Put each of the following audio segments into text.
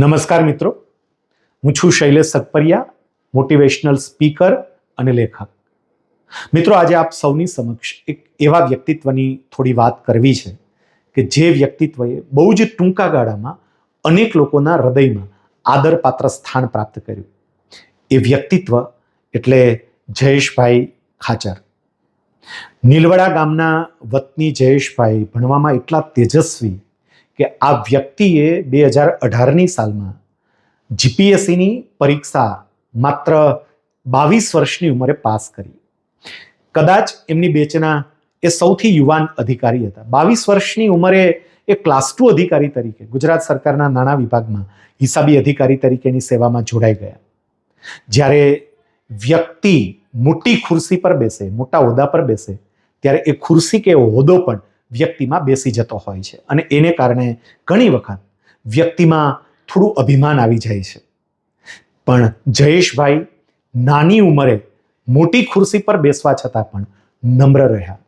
નમસ્કાર મિત્રો. હું છું શૈલેષ સકપરિયા મોટિવેશનલ સ્પીકર અને લેખક. મિત્રો, આજે આપ સૌની સમક્ષ એક એવા વ્યક્તિત્વની થોડી વાત કરવી છે કે જે વ્યક્તિત્વએ બહુ જ ટૂંકા ગાળામાં અનેક લોકોના હૃદયમાં આદરપાત્ર સ્થાન પ્રાપ્ત કર્યું. એ વ્યક્તિત્વ એટલે જયેશભાઈ ખાચર. નીલવડા ગામના વતની જયેશભાઈ ભણવામાં એટલા તેજસ્વી કે આ વ્યક્તિએ બે હજાર અઢારની સાલમાં જીપીએસસીની પરીક્ષા માત્ર બાવીસ વર્ષની ઉંમરે પાસ કરી. કદાચ એમની બેચના એ સૌથી યુવાન અધિકારી હતા. બાવીસ વર્ષની ઉંમરે એ ક્લાસ ટુ અધિકારી તરીકે ગુજરાત સરકારના નાણાં વિભાગમાં હિસાબી અધિકારી તરીકેની સેવામાં જોડાઈ ગયા. જ્યારે વ્યક્તિ મોટી ખુરશી પર બેસે, મોટા હોદ્દા પર બેસે, ત્યારે એ ખુરશી કે હોદ્દો પણ વ્યક્તિમાં બેસી જતો હોય છે. અને એને કારણે ઘણી વખત વ્યક્તિમાં થોડું અભિમાન આવી જાય છે. પણ જયેશભાઈ નાની ઉંમરે મોટી ખુરશી પર બેસવા છતાં પણ નમ્ર રહ્યા.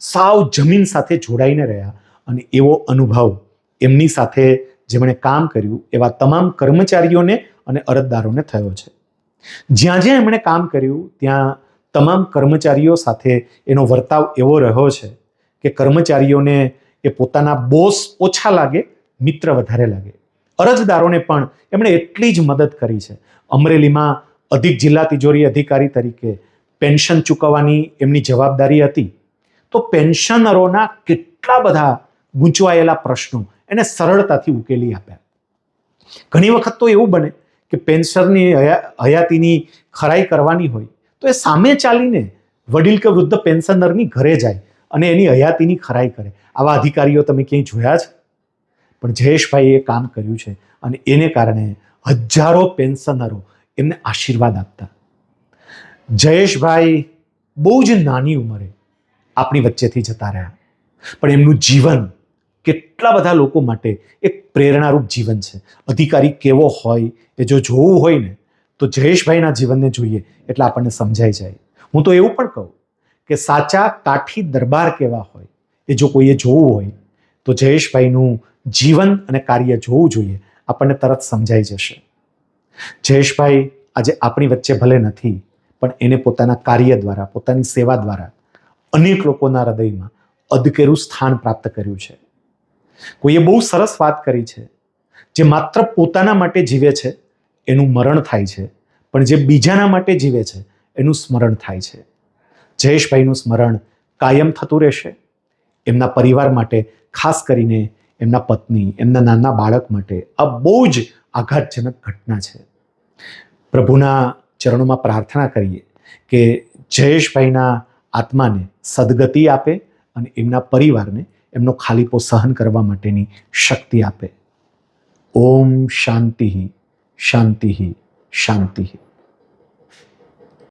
સાવ જમીન સાથે જોડાઈને રહ્યા અને એવો અનુભવ એમની સાથે જેમણે કામ કર્યું એવા તમામ કર્મચારીઓને અને અરજદારોને થયો છે. જ્યાં જ્યાં એમણે કામ કર્યું ત્યાં તમામ કર્મચારીઓ સાથે એનો વર્તાવ એવો રહ્યો છે કે કર્મચારીઓને એ પોતાના બોસ ઓછા લાગે, મિત્ર વધારે લાગે. અરજદારોને પણ એમણે એટલી જ મદદ કરી છે. અમરેલીમાં અધિક જિલ્લા તિજોરી અધિકારી તરીકે પેન્શન ચૂકવવાની એમની જવાબદારી હતી. તો પેન્શનરોના કેટલા બધા ગૂંચવાયેલા પ્રશ્નો એને સરળતાથી ઉકેલી આપ્યા. ઘણી વખત તો એવું બને કે પેન્શનની હયા, હયાતીની ખરાઈ કરવાની હોય તો એ સામે ચાલીને વડીલ કે વૃદ્ધ પેન્શનરની ઘરે જાય. અને એની હયાતીની ખરાઈ કરે. આવા અધિકારીઓ તમે ક્યાંય જોયા છે? પણ જયેશભાઈએ કામ કર્યું છે અને એને કારણે હજારો પેન્શનરો એમને આશીર્વાદ આપતા. જયેશભાઈ બહુ જ નાની ઉંમરે આપણી વચ્ચેથી જતા રહ્યા. પણ એમનું જીવન કેટલા બધા લોકો માટે એક પ્રેરણારૂપ જીવન છે. અધિકારી કેવો હોય, એ જો જોવું હોય ને, તો જયેશભાઈના જીવનને જોઈએ એટલે આપણને સમજાઈ જાય. હું તો એવું પણ કહું કે સાચા કાઠી દરબાર કેવા હોય? એ જો કોઈએ જોવું હોય, તો જયેશભાઈનું જીવન અને કાર્ય જોવું જોઈએ. આપણને તરત સમજાઈ જશે. જયેશભાઈ આજે આપણી વચ્ચે ભલે નથી, પણ એને પોતાના કાર્ય દ્વારા, પોતાની સેવા દ્વારા અનેક લોકોના હૃદયમાં અદકેરું સ્થાન પ્રાપ્ત કર્યું છે. કોઈએ બહુ સરસ વાત કરી છે. જે માત્ર પોતાના માટે જીવે છે, એનું મરણ થાય છે. પણ જે બીજાના માટે જીવે છે, એનું સ્મરણ થાય છે. જયેશભાઈનું સ્મરણ કાયમ થતું રહેશે. એમના પરિવાર માટે, ખાસ કરીને એમના પત્ની, એમના નાના બાળક માટે આ બહુ જ આઘાતજનક ઘટના છે. પ્રભુના ચરણોમાં પ્રાર્થના કરીએ કે જયેશભાઈના આત્માને સદગતિ આપે અને એમના પરિવારને એમનો ખાલીપો સહન કરવા માટેની શક્તિ આપે. ઓમ શાંતિ શાંતિ શાંતિ.